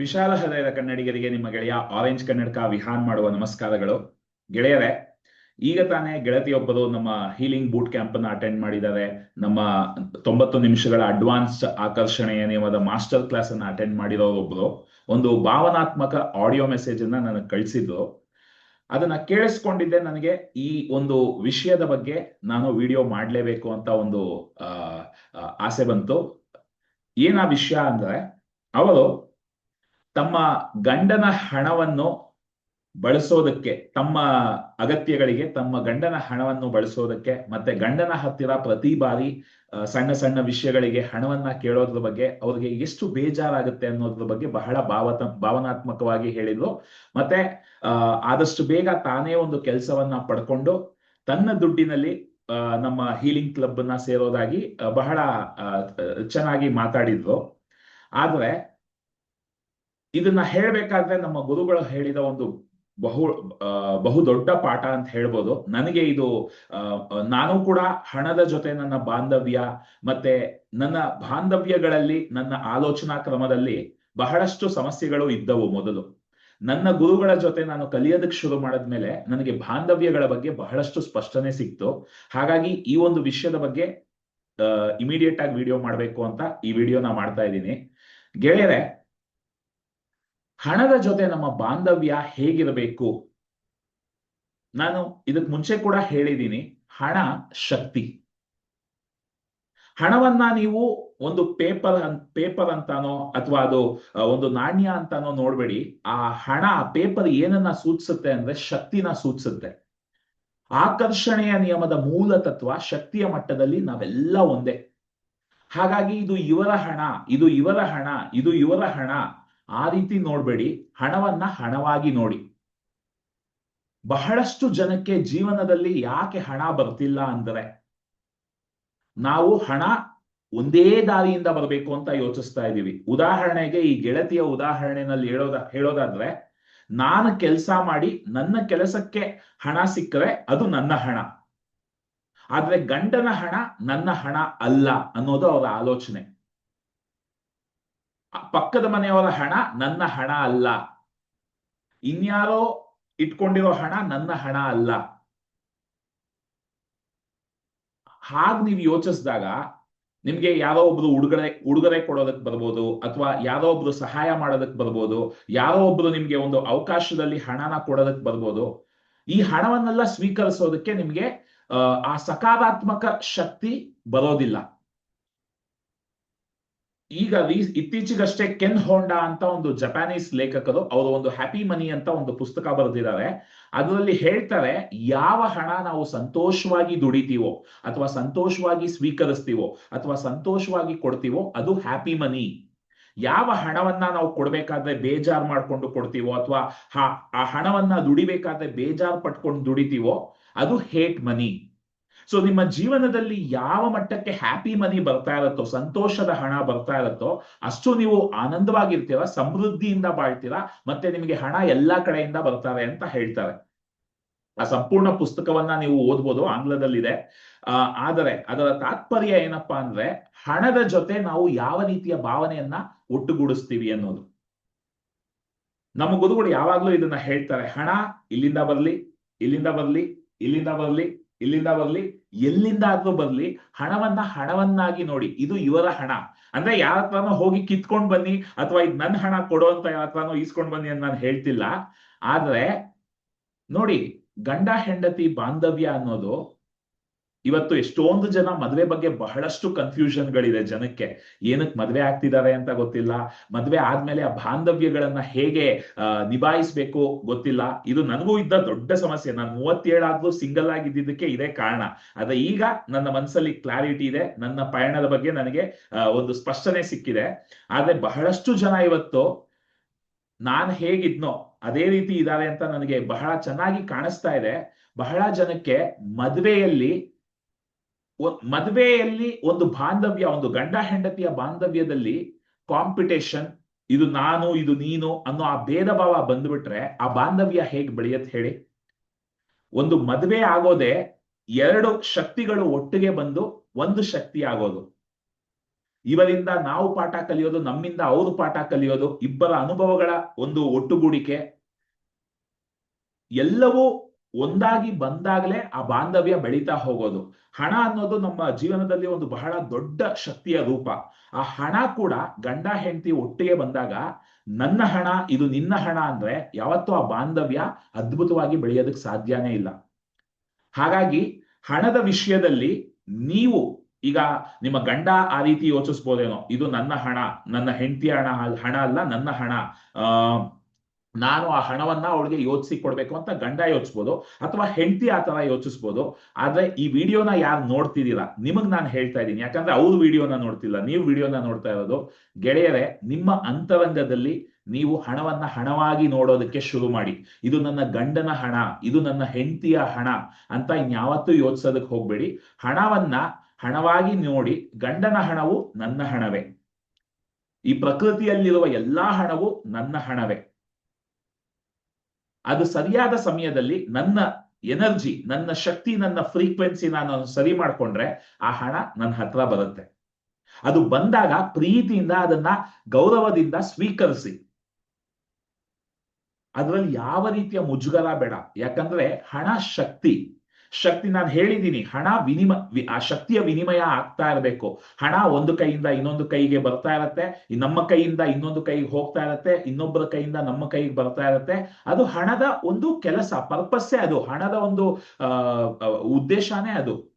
ವಿಶಾಲ ಹೃದಯದ ಕನ್ನಡಿಗರಿಗೆ ನಿಮ್ಮ ಗೆಳೆಯ ಆರೆಂಜ್ ಕನ್ನಡಕ ವಿಹಾನ್ ಮಾಡುವ ನಮಸ್ಕಾರಗಳು. ಗೆಳೆಯರೇ, ಈಗ ತಾನೇ ಗೆಳತಿಯೊಬ್ಬರು ನಮ್ಮ ಹೀಲಿಂಗ್ ಬೂಟ್ ಕ್ಯಾಂಪ್ ಅನ್ನ ಅಟೆಂಡ್ ಮಾಡಿದ್ದಾರೆ. ನಮ್ಮ ತೊಂಬತ್ತು ನಿಮಿಷಗಳ ಅಡ್ವಾನ್ಸ್ ಆಕರ್ಷಣೆಯ ನಿಯಮದ ಮಾಸ್ಟರ್ ಕ್ಲಾಸ್ ಅನ್ನ ಅಟೆಂಡ್ ಮಾಡಿರೋರೊಬ್ರು ಒಂದು ಭಾವನಾತ್ಮಕ ಆಡಿಯೋ ಮೆಸೇಜ್ ಅನ್ನ ನನಗೆ ಕಳಿಸಿದ್ರು. ಅದನ್ನ ಕೇಳಿಸ್ಕೊಂಡಿದ್ದೆ ನನಗೆ. ಈ ಒಂದು ವಿಷಯದ ಬಗ್ಗೆ ನಾನು ವಿಡಿಯೋ ಮಾಡಲೇಬೇಕು ಅಂತ ಒಂದು ಆಸೆ ಬಂತು. ಏನ ವಿಷಯ ಅಂದ್ರೆ, ಅವರು ತಮ್ಮ ಗಂಡನ ಹಣವನ್ನು ಬಳಸೋದಕ್ಕೆ, ತಮ್ಮ ಅಗತ್ಯಗಳಿಗೆ ತಮ್ಮ ಗಂಡನ ಹಣವನ್ನು ಬಳಸೋದಕ್ಕೆ, ಮತ್ತೆ ಗಂಡನ ಹತ್ತಿರ ಪ್ರತಿ ಬಾರಿ ಸಣ್ಣ ಸಣ್ಣ ವಿಷಯಗಳಿಗೆ ಹಣವನ್ನ ಕೇಳೋದ್ರ ಬಗ್ಗೆ, ಅವ್ರಿಗೆ ಎಷ್ಟು ಬೇಜಾರಾಗುತ್ತೆ ಅನ್ನೋದ್ರ ಬಗ್ಗೆ ಬಹಳ ಭಾವತ, ಭಾವನಾತ್ಮಕವಾಗಿ ಹೇಳಿದ್ರು. ಮತ್ತೆ ಆದಷ್ಟು ಬೇಗ ತಾನೇ ಒಂದು ಕೆಲಸವನ್ನ ಪಡ್ಕೊಂಡು, ತನ್ನ ದುಡ್ಡಿನಲ್ಲಿ ನಮ್ಮ ಹೀಲಿಂಗ್ ಕ್ಲಬ್ ಅನ್ನ ಸೇರೋದಾಗಿ ಬಹಳ ಚೆನ್ನಾಗಿ ಮಾತಾಡಿದ್ರು. ಆದ್ರೆ ಇದನ್ನ ಹೇಳ್ಬೇಕಾದ್ರೆ ನಮ್ಮ ಗುರುಗಳು ಹೇಳಿದ ಒಂದು ಬಹು ಬಹು ದೊಡ್ಡ ಪಾಠ ಅಂತ ಹೇಳ್ಬೋದು. ನನಗೆ ಇದು ನಾನು ಕೂಡ ಹಣದ ಜೊತೆ ನನ್ನ ಬಾಂಧವ್ಯ ಮತ್ತೆ ನನ್ನ ಬಾಂಧವ್ಯಗಳಲ್ಲಿ ನನ್ನ ಆಲೋಚನಾ ಕ್ರಮದಲ್ಲಿ ಬಹಳಷ್ಟು ಸಮಸ್ಯೆಗಳು ಇದ್ದವು ಮೊದಲು. ನನ್ನ ಗುರುಗಳ ಜೊತೆ ನಾನು ಕಲಿಯೋದಕ್ಕೆ ಶುರು ಮಾಡಿದ್ಮೇಲೆ ನನಗೆ ಬಾಂಧವ್ಯಗಳ ಬಗ್ಗೆ ಬಹಳಷ್ಟು ಸ್ಪಷ್ಟನೆ ಸಿಕ್ತು. ಹಾಗಾಗಿ ಈ ಒಂದು ವಿಷಯದ ಬಗ್ಗೆ ಇಮಿಡಿಯೇಟ್ ಆಗಿ ವಿಡಿಯೋ ಮಾಡಬೇಕು ಅಂತ ಈ ವಿಡಿಯೋನ ಮಾಡ್ತಾ ಇದ್ದೀನಿ. ಗೆಳೆಯರೆ ಹಣದ ಜೊತೆ ನಮ್ಮ ಬಾಂಧವ್ಯ ಹೇಗಿರಬೇಕು? ನಾನು ಇದಕ್ ಮುಂಚೆ ಕೂಡ ಹೇಳಿದ್ದೀನಿ ಹಣ ಶಕ್ತಿ. ಹಣವನ್ನ ನೀವು ಒಂದು ಪೇಪರ್ ಪೇಪರ್ ಅಂತಾನೋ ಅಥವಾ ಅದು ಒಂದು ನಾಣ್ಯ ಅಂತಾನೋ ನೋಡ್ಬೇಡಿ. ಆ ಹಣ ಪೇಪರ್ ಏನನ್ನ ಸೂಚಿಸುತ್ತೆ ಅಂದ್ರೆ ಶಕ್ತಿನ ಸೂಚಿಸುತ್ತೆ. ಆಕರ್ಷಣೆಯ ನಿಯಮದ ಮೂಲ ತತ್ವ ಶಕ್ತಿಯ ಮಟ್ಟದಲ್ಲಿ ನಾವೆಲ್ಲ ಒಂದೇ. ಹಾಗಾಗಿ ಇದು ಇವರ ಹಣ, ಇದು ಇವರ ಹಣ, ಇದು ಇವರ ಹಣ ಆ ರೀತಿ ನೋಡ್ಬೇಡಿ, ಹಣವನ್ನ ಹಣವಾಗಿ ನೋಡಿ. ಬಹಳಷ್ಟು ಜನಕ್ಕೆ ಜೀವನದಲ್ಲಿ ಯಾಕೆ ಹಣ ಬರ್ತಿಲ್ಲ ಅಂದ್ರೆ, ನಾವು ಹಣ ಒಂದೇ ದಾರಿಯಿಂದ ಬರಬೇಕು ಅಂತ ಯೋಚಿಸ್ತಾ ಇದ್ದೀವಿ. ಉದಾಹರಣೆಗೆ ಈ ಗೆಳತಿಯ ಉದಾಹರಣೆನಲ್ಲಿ ಹೇಳೋದ, ಹೇಳೋದಾದ್ರೆ, ನಾನು ಕೆಲಸ ಮಾಡಿ ನನ್ನ ಕೆಲಸಕ್ಕೆ ಹಣ ಸಿಕ್ಕರೆ ಅದು ನನ್ನ ಹಣ. ಆದ್ರೆ ಗಂಡನ ಹಣ ನನ್ನ ಹಣ ಅಲ್ಲ ಅನ್ನೋದು ಅವರ ಆಲೋಚನೆ. ಪಕ್ಕದ ಮನೆಯವರ ಹಣ ನನ್ನ ಹಣ ಅಲ್ಲ. ಇನ್ಯಾರೋ ಇಟ್ಕೊಂಡಿರೋ ಹಣ ನನ್ನ ಹಣ ಅಲ್ಲ. ಹಾಗ್ ನೀವು ಯೋಚಿಸಿದಾಗ ನಿಮ್ಗೆ ಯಾರೋ ಒಬ್ರು ಉಡುಗೊರೆ ಉಡುಗೊರೆ ಕೊಡೋದಕ್ ಬರ್ಬೋದು ಅಥವಾ ಯಾರೋ ಒಬ್ರು ಸಹಾಯ ಮಾಡೋದಕ್ ಬರ್ಬೋದು ಯಾರೋ ಒಬ್ರು ನಿಮ್ಗೆ ಒಂದು ಅವಕಾಶದಲ್ಲಿ ಹಣನ ಕೊಡೋದಕ್ ಬರ್ಬೋದು ಈ ಹಣವನ್ನೆಲ್ಲ ಸ್ವೀಕರಿಸೋದಕ್ಕೆ ನಿಮ್ಗೆ ಆ, ಆ ಸಕಾರಾತ್ಮಕ ಶಕ್ತಿ ಬರೋದಿಲ್ಲ. ಈಗ ಇತ್ತೀಚೆಗಷ್ಟೇ ಕೆನ್ ಹೋಂಡಾ ಅಂತ ಒಂದು ಜಪಾನೀಸ್ ಲೇಖಕರು ಅವರು ಒಂದು ಹ್ಯಾಪಿ ಮನಿ ಅಂತ ಒಂದು ಪುಸ್ತಕ ಬರೆದಿದ್ದಾರೆ. ಅದರಲ್ಲಿ ಹೇಳ್ತಾರೆ, ಯಾವ ಹಣ ನಾವು ಸಂತೋಷವಾಗಿ ದುಡಿತೀವೋ ಅಥವಾ ಸಂತೋಷವಾಗಿ ಸ್ವೀಕರಿಸ್ತೀವೋ ಅಥವಾ ಸಂತೋಷವಾಗಿ ಕೊಡ್ತೀವೋ ಅದು ಹ್ಯಾಪಿ ಮನಿ ಯಾವ ಹಣವನ್ನ ನಾವು ಕೊಡ್ಬೇಕಾದ್ರೆ ಬೇಜಾರ್ ಮಾಡ್ಕೊಂಡು ಕೊಡ್ತೀವೋ ಅಥವಾ ಆ ಹಣವನ್ನ ದುಡಿಬೇಕಾದ್ರೆ ಬೇಜಾರ್ ಪಟ್ಕೊಂಡು ದುಡಿತೀವೋ ಅದು ಹೇಟ್ ಮನಿ ಸೊ ನಿಮ್ಮ ಜೀವನದಲ್ಲಿ ಯಾವ ಮಟ್ಟಕ್ಕೆ ಹ್ಯಾಪಿ ಮನಿ ಬರ್ತಾ ಇರತ್ತೋ, ಸಂತೋಷದ ಹಣ ಬರ್ತಾ ಇರತ್ತೋ, ಅಷ್ಟು ನೀವು ಆನಂದವಾಗಿರ್ತೀರ, ಸಮೃದ್ಧಿಯಿಂದ ಬಾಳ್ತೀರಾ, ಮತ್ತೆ ನಿಮಗೆ ಹಣ ಎಲ್ಲಾ ಕಡೆಯಿಂದ ಬರ್ತಾರೆ ಅಂತ ಹೇಳ್ತಾರೆ. ಆ ಸಂಪೂರ್ಣ ಪುಸ್ತಕವನ್ನ ನೀವು ಓದ್ಬೋದು, ಆಂಗ್ಲದಲ್ಲಿದೆ. ಆದರೆ ಅದರ ತಾತ್ಪರ್ಯ ಏನಪ್ಪಾ ಅಂದ್ರೆ, ಹಣದ ಜೊತೆ ನಾವು ಯಾವ ರೀತಿಯ ಭಾವನೆಯನ್ನ ಒಟ್ಟುಗೂಡಿಸ್ತೀವಿ ಅನ್ನೋದು. ನಮ್ಮ ಗುರುಗಳು ಯಾವಾಗ್ಲೂ ಇದನ್ನ ಹೇಳ್ತಾರೆ, ಹಣ ಇಲ್ಲಿಂದ ಬರ್ಲಿ ಇಲ್ಲಿಂದ ಬರ್ಲಿ ಇಲ್ಲಿಂದ ಬರ್ಲಿ ಇಲ್ಲಿಂದ ಬರ್ಲಿ ಎಲ್ಲಿಂದ ಆದ್ರೂ ಬರ್ಲಿ, ಹಣವನ್ನ ಹಣವನ್ನಾಗಿ ನೋಡಿ, ಇದು ಇವರ ಹಣ. ಅಂದ್ರೆ ಯಾರ ಹೋಗಿ ಕಿತ್ಕೊಂಡ್ ಬನ್ನಿ, ಅಥವಾ ಇದು ನನ್ನ ಹಣ ಕೊಡೋ ಅಂತ ಯಾರ ಹತ್ರನೋ ಈಸ್ಕೊಂಡ್ ಬನ್ನಿ ಅಂತ ನಾನು ಹೇಳ್ತಿಲ್ಲ. ಆದ್ರೆ ನೋಡಿ, ಗಂಡ ಹೆಂಡತಿ ಬಾಂಧವ್ಯ ಅನ್ನೋದು ಇವತ್ತು ಎಷ್ಟೊಂದು ಜನ ಮದ್ವೆ ಬಗ್ಗೆ ಬಹಳಷ್ಟು ಕನ್ಫ್ಯೂಷನ್ ಗಳಿದೆ ಜನಕ್ಕೆ. ಏನಕ್ಕೆ ಮದ್ವೆ ಆಗ್ತಿದ್ದಾರೆ ಅಂತ ಗೊತ್ತಿಲ್ಲ. ಮದ್ವೆ ಆದ್ಮೇಲೆ ಆ ಬಾಂಧವ್ಯಗಳನ್ನ ಹೇಗೆ ನಿಭಾಯಿಸ್ಬೇಕು ಗೊತ್ತಿಲ್ಲ. ಇದು ನನಗೂ ಇದ್ದ ದೊಡ್ಡ ಸಮಸ್ಯೆ. ನಾನು ಮೂವತ್ತೇಳಾದ್ಲೂ ಸಿಂಗಲ್ ಆಗಿದ್ದಕ್ಕೆ ಇದೇ ಕಾರಣ. ಅದ ಈಗ ನನ್ನ ಮನಸ್ಸಲ್ಲಿ ಕ್ಲಾರಿಟಿ ಇದೆ. ನನ್ನ ಪಯಣದ ಬಗ್ಗೆ ನನಗೆ ಒಂದು ಸ್ಪಷ್ಟನೆ ಸಿಕ್ಕಿದೆ. ಆದ್ರೆ ಬಹಳಷ್ಟು ಜನ ಇವತ್ತು ನಾನ್ ಹೇಗಿದ್ನೋ, ಅದೇ ರೀತಿ ಇದ್ದಾರೆ ಅಂತ ನನಗೆ ಬಹಳ ಚೆನ್ನಾಗಿ ಕಾಣಿಸ್ತಾ ಇದೆ. ಬಹಳ ಜನಕ್ಕೆ ಮದ್ವೆಯಲ್ಲಿ ಮದ್ವೆಯಲ್ಲಿ ಒಂದು ಬಾಂಧವ್ಯ, ಒಂದು ಗಂಡ ಹೆಂಡತಿಯ ಬಾಂಧವ್ಯದಲ್ಲಿ ಕಾಂಪಿಟೇಷನ್, ಇದು ನಾನು, ಇದು ನೀನು ಅನ್ನೋ ಆ ಭೇದ ಭಾವ ಬಂದ್ಬಿಟ್ರೆ ಆ ಬಾಂಧವ್ಯ ಹೇಗ್ ಬೆಳೆಯತ್ ಹೇಳಿ? ಒಂದು ಮದುವೆ ಆಗೋದೆ ಎರಡು ಶಕ್ತಿಗಳು ಒಟ್ಟಿಗೆ ಬಂದು ಒಂದು ಶಕ್ತಿ ಆಗೋದು. ಇವರಿಂದ ನಾವು ಪಾಠ ಕಲಿಯೋದು, ನಮ್ಮಿಂದ ಅವರು ಪಾಠ ಕಲಿಯೋದು, ಇಬ್ಬರ ಅನುಭವಗಳ ಒಂದು ಒಟ್ಟುಗೂಡಿಕೆ. ಎಲ್ಲವೂ ಒಂದಾಗಿ ಬಂದಾಗಲೇ ಆ ಬಾಂಧವ್ಯ ಬೆಳೀತಾ ಹೋಗೋದು. ಹಣ ಅನ್ನೋದು ನಮ್ಮ ಜೀವನದಲ್ಲಿ ಒಂದು ಬಹಳ ದೊಡ್ಡ ಶಕ್ತಿಯ ರೂಪ. ಆ ಹಣ ಕೂಡ ಗಂಡ, ಹೆಂಡತಿ ಒಟ್ಟಿಗೆ ಬಂದಾಗ ನನ್ನ ಹಣ, ಇದು ನಿನ್ನ ಹಣ ಅಂದ್ರೆ ಯಾವತ್ತೂ ಆ ಬಾಂಧವ್ಯ ಅದ್ಭುತವಾಗಿ ಬೆಳೆಯೋದಕ್ಕೆ ಸಾಧ್ಯನೇ ಇಲ್ಲ. ಹಾಗಾಗಿ ಹಣದ ವಿಷಯದಲ್ಲಿ ನೀವು ಈಗ ನಿಮ್ಮ ಗಂಡ ಆ ರೀತಿ ಯೋಚಿಸ್ಬೋದೇನೋ, ಇದು ನನ್ನ ಹಣ, ನನ್ನ ಹೆಂಡತಿಯ ಹಣ ಹಣ ಅಲ್ಲ, ನನ್ನ ಹಣ. ನಾನು ಆ ಹಣವನ್ನ ಅವಳಿಗೆ ಯೋಚಿಸಿ ಕೊಡ್ಬೇಕು ಅಂತ ಗಂಡ ಯೋಚಿಸ್ಬೋದು ಅಥವಾ ಹೆಂಡತಿ ಆ ತರ ಯೋಚಿಸ್ಬೋದು. ಆದ್ರೆ ಈ ವಿಡಿಯೋನ ಯಾರು ನೋಡ್ತಿದ್ದೀರಾ? ನಿಮಗ್ ನಾನು ಹೇಳ್ತಾ ಇದ್ದೀನಿ. ಯಾಕಂದ್ರೆ ಅವ್ರು ವಿಡಿಯೋನ ನೋಡ್ತಿಲ್ಲ. ನೀವು ವಿಡಿಯೋನ ನೋಡ್ತಾ ಇರೋದು ಗೆಳೆಯರೆ, ನಿಮ್ಮ ಅಂತರಂಗದಲ್ಲಿ ನೀವು ಹಣವನ್ನ ಹಣವಾಗಿ ನೋಡೋದಕ್ಕೆ ಶುರು ಮಾಡಿ. ಇದು ನನ್ನ ಗಂಡನ ಹಣ, ಇದು ನನ್ನ ಹೆಂಡತಿಯ ಹಣ ಅಂತ ಇನ್ಯಾವತ್ತೂ ಯೋಚಿಸೋದಕ್ಕೆ ಹೋಗ್ಬೇಡಿ. ಹಣವನ್ನ ಹಣವಾಗಿ ನೋಡಿ ಗಂಡನ ಹಣವು ನನ್ನ ಹಣವೇ. ಈ ಪ್ರಕೃತಿಯಲ್ಲಿರುವ ಎಲ್ಲಾ ಹಣವು ನನ್ನ ಹಣವೇ. ಅದು ಸರಿಯಾದ ಸಮಯದಲ್ಲಿ ನನ್ನ ಎನರ್ಜಿ, ನನ್ನ ಶಕ್ತಿ, ನನ್ನ ಫ್ರೀಕ್ವೆನ್ಸಿ ನಾನು ಸರಿ ಮಾಡ್ಕೊಂಡ್ರೆ ಆ ಹಣ ನನ್ನ ಹತ್ರ ಬರುತ್ತೆ. ಅದು ಬಂದಾಗ ಪ್ರೀತಿಯಿಂದ ಅದನ್ನ ಗೌರವದಿಂದ ಸ್ವೀಕರಿಸಿ. ಅದರಲ್ಲಿ ಯಾವ ರೀತಿಯ ಮುಜುಗರ ಬೇಡ. ಯಾಕಂದ್ರೆ ಹಣ ಶಕ್ತಿ. ಶಕ್ತಿ ನಾನು ಹೇಳಿದ್ದೀನಿ ಹಣ ವಿನಿಮ ಆ ಶಕ್ತಿಯ ವಿನಿಮಯ ಆಗ್ತಾ ಇರಬೇಕು. ಹಣ ಒಂದು ಕೈಯಿಂದ ಇನ್ನೊಂದು ಕೈಗೆ ಬರ್ತಾ ಇರತ್ತೆ. ನಮ್ಮ ಕೈಯಿಂದ ಇನ್ನೊಂದು ಕೈಗೆ ಹೋಗ್ತಾ ಇರತ್ತೆ. ಇನ್ನೊಬ್ಬರ ಕೈಯಿಂದ ನಮ್ಮ ಕೈಗೆ ಬರ್ತಾ ಇರತ್ತೆ. ಅದು ಹಣದ ಒಂದು ಕೆಲಸ, ಪರ್ಪಸ್ಸೇ ಅದು. ಹಣದ ಒಂದು ಉದ್ದೇಶನೇ ಅದು.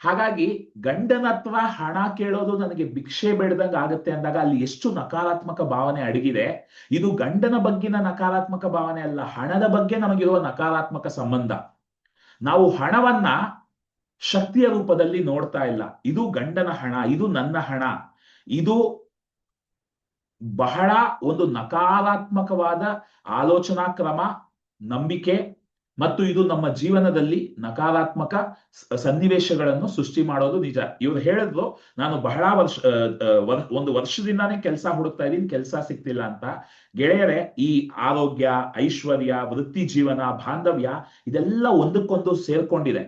ಹಾಗಾಗಿ ಗಂಡನತ್ವ ಹಣ ಕೇಳೋದು ನನಗೆ ಭಿಕ್ಷೆ ಬೇಡದಂಗ ಆಗುತ್ತೆ ಅಂದಾಗ ಅಲ್ಲಿ ಎಷ್ಟು ನಕಾರಾತ್ಮಕ ಭಾವನೆ ಅಡಗಿದೆ. ಇದು ಗಂಡನ ಬಗ್ಗಿನ ನಕಾರಾತ್ಮಕ ಭಾವನೆ ಅಲ್ಲ. ಹಣದ ಬಗ್ಗೆ ನಮಗಿರುವ ನಕಾರಾತ್ಮಕ ಸಂಬಂಧ. ನಾವು ಹಣವನ್ನ ಶಕ್ತಿಯ ರೂಪದಲ್ಲಿ ನೋಡ್ತಾ ಇಲ್ಲ. ಇದು ಗಂಡನ ಹಣ, ಇದು ನನ್ನ ಹಣ. ಇದು ಬಹಳ ಒಂದು ನಕಾರಾತ್ಮಕವಾದ ಆಲೋಚನಾ ಕ್ರಮ, ನಂಬಿಕೆ ಮತ್ತು ಇದು ನಮ್ಮ ಜೀವನದಲ್ಲಿ ನಕಾರಾತ್ಮಕ ಸನ್ನಿವೇಶಗಳನ್ನು ಸೃಷ್ಟಿ ಮಾಡೋದು ನಿಜ. ಇವ್ರು ಹೇಳಿದ್ರು ನಾನು ಬಹಳ ವರ್ಷ ಒಂದು ವರ್ಷದಿಂದಾನೇ ಕೆಲಸ ಹುಡುಕ್ತಾ ಇದ್ದೀನಿ, ಕೆಲಸ ಸಿಗ್ತಿಲ್ಲ ಅಂತ. ಗೆಳೆಯರೆ, ಈ ಆರೋಗ್ಯ, ಐಶ್ವರ್ಯ, ವೃತ್ತಿ ಜೀವನ, ಬಾಂಧವ್ಯ, ಇದೆಲ್ಲ ಒಂದಕ್ಕೊಂದು ಸೇರ್ಕೊಂಡಿದೆ.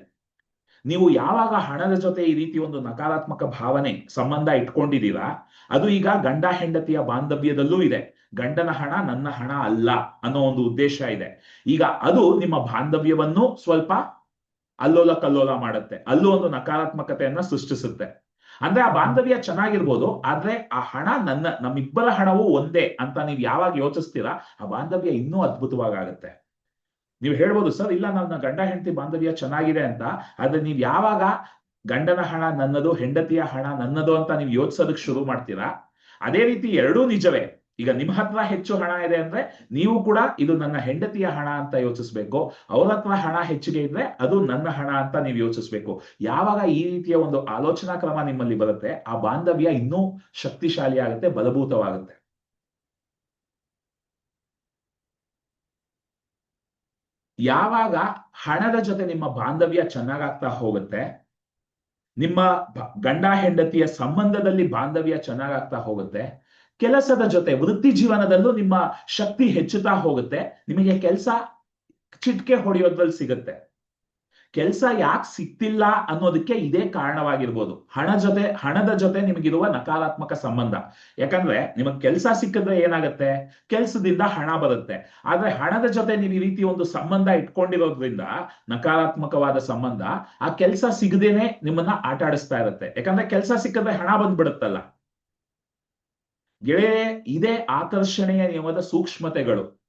ನೀವು ಯಾವಾಗ ಹಣದ ಜೊತೆ ಈ ರೀತಿ ಒಂದು ನಕಾರಾತ್ಮಕ ಭಾವನೆ, ಸಂಬಂಧ ಇಟ್ಕೊಂಡಿದ್ದೀರಾ, ಅದು ಈಗ ಗಂಡ ಹೆಂಡತಿಯ ಬಾಂಧವ್ಯದಲ್ಲೂ ಇದೆ. ಗಂಡನ ಹಣ ನನ್ನ ಹಣ ಅಲ್ಲ ಅನ್ನೋ ಒಂದು ಉದ್ದೇಶ ಇದೆ. ಈಗ ಅದು ನಿಮ್ಮ ಬಾಂಧವ್ಯವನ್ನು ಸ್ವಲ್ಪ ಅಲ್ಲೋಲ ಕಲ್ಲೋಲ ಮಾಡುತ್ತೆ. ಅಲ್ಲೂ ಒಂದು ನಕಾರಾತ್ಮಕತೆಯನ್ನ ಸೃಷ್ಟಿಸುತ್ತೆ. ಅಂದ್ರೆ ಆ ಬಾಂಧವ್ಯ ಚೆನ್ನಾಗಿರ್ಬೋದು, ಆದ್ರೆ ಆ ಹಣ ನನ್ನ, ನಮ್ಮಿಬ್ಬರ ಹಣವು ಒಂದೇ ಅಂತ ನೀವು ಯಾವಾಗ ಯೋಚಿಸ್ತೀರಾ, ಆ ಬಾಂಧವ್ಯ ಇನ್ನೂ ಅದ್ಭುತವಾಗುತ್ತೆ ನೀವು ಹೇಳ್ಬೋದು, ಸರ್, ಇಲ್ಲ, ನನ್ನ ಗಂಡ, ಹೆಂಡತಿ ಬಾಂಧವ್ಯ ಚೆನ್ನಾಗಿದೆ ಅಂತ, ಆದ್ರೆ ನೀವು ಯಾವಾಗ ಗಂಡನ ಹಣ ನನ್ನದು, ಹೆಂಡತಿಯ ಹಣ ನನ್ನದು ಅಂತ ನೀವು ಯೋಚಿಸೋದಕ್ಕೆ ಶುರು ಮಾಡ್ತೀರಾ, ಅದೇ ರೀತಿ ಎರಡೂ ನಿಜವೇ. ಈಗ ನಿಮ್ಮ ಹತ್ರ ಹೆಚ್ಚು ಹಣ ಇದೆ ಅಂದ್ರೆ ನೀವು ಕೂಡ ಇದು ನನ್ನ ಹೆಂಡತಿಯ ಹಣ ಅಂತ ಯೋಚಿಸ್ಬೇಕು. ಅವ್ರ ಹತ್ರ ಹಣ ಹೆಚ್ಚಿಗೆ ಇದ್ರೆ ಅದು ನನ್ನ ಹಣ ಅಂತ ನೀವು ಯೋಚಿಸ್ಬೇಕು. ಯಾವಾಗ ಈ ರೀತಿಯ ಒಂದು ಆಲೋಚನಾ ಕ್ರಮ ನಿಮ್ಮಲ್ಲಿ ಬರುತ್ತೆ, ಆ ಬಾಂಧವ್ಯ ಇನ್ನೂ ಶಕ್ತಿಶಾಲಿ ಆಗುತ್ತೆ, ಬಲಭೂತವಾಗುತ್ತೆ. ಯಾವಾಗ ಹಣದ ಜೊತೆ ನಿಮ್ಮ ಬಾಂಧವ್ಯ ಚೆನ್ನಾಗಾಗ್ತಾ ಹೋಗುತ್ತೆ, ನಿಮ್ಮ ಗಂಡ ಹೆಂಡತಿಯ ಸಂಬಂಧದಲ್ಲಿ ಬಾಂಧವ್ಯ ಚೆನ್ನಾಗಾಗ್ತಾ ಹೋಗುತ್ತೆ ಕೆಲಸದ ಜೊತೆ ವೃತ್ತಿ ಜೀವನದಲ್ಲೂ ನಿಮ್ಮ ಶಕ್ತಿ ಹೆಚ್ಚುತ್ತಾ ಹೋಗುತ್ತೆ. ನಿಮಗೆ ಕೆಲಸ ಚಿಟ್ಕೆ ಹೊಡೆಯೋದ್ರಲ್ಲಿ ಸಿಗುತ್ತೆ. ಕೆಲಸ ಯಾಕೆ ಸಿಕ್ತಿಲ್ಲ ಅನ್ನೋದಕ್ಕೆ ಇದೇ ಕಾರಣವಾಗಿರ್ಬೋದು. ಹಣ ಜೊತೆ, ಹಣದ ಜೊತೆ ನಿಮಗಿರುವ ನಕಾರಾತ್ಮಕ ಸಂಬಂಧ. ಯಾಕಂದ್ರೆ ನಿಮಗೆ ಕೆಲಸ ಸಿಕ್ಕಿದ್ರೆ ಏನಾಗುತ್ತೆ? ಕೆಲಸದಿಂದ ಹಣ ಬರುತ್ತೆ. ಆದ್ರೆ ಹಣದ ಜೊತೆ ನೀವು ಈ ರೀತಿ ಒಂದು ಸಂಬಂಧ ಇಟ್ಕೊಂಡಿರೋದ್ರಿಂದ, ನಕಾರಾತ್ಮಕವಾದ ಸಂಬಂಧ, ಆ ಕೆಲಸ ಸಿಗದೇನೆ ನಿಮ್ಮನ್ನ ಆಟಾಡಿಸ್ತಾ ಇರುತ್ತೆ. ಯಾಕಂದ್ರೆ ಕೆಲಸ ಸಿಕ್ಕಿದ್ರೆ ಹಣ ಬಂದ್ಬಿಡುತ್ತಲ್ಲ. ಗೆಳೆಯ ಇದೇ ಆಕರ್ಷಣೆಯ ನಿಯಮದ ಸೂಕ್ಷ್ಮತೆಗಳು.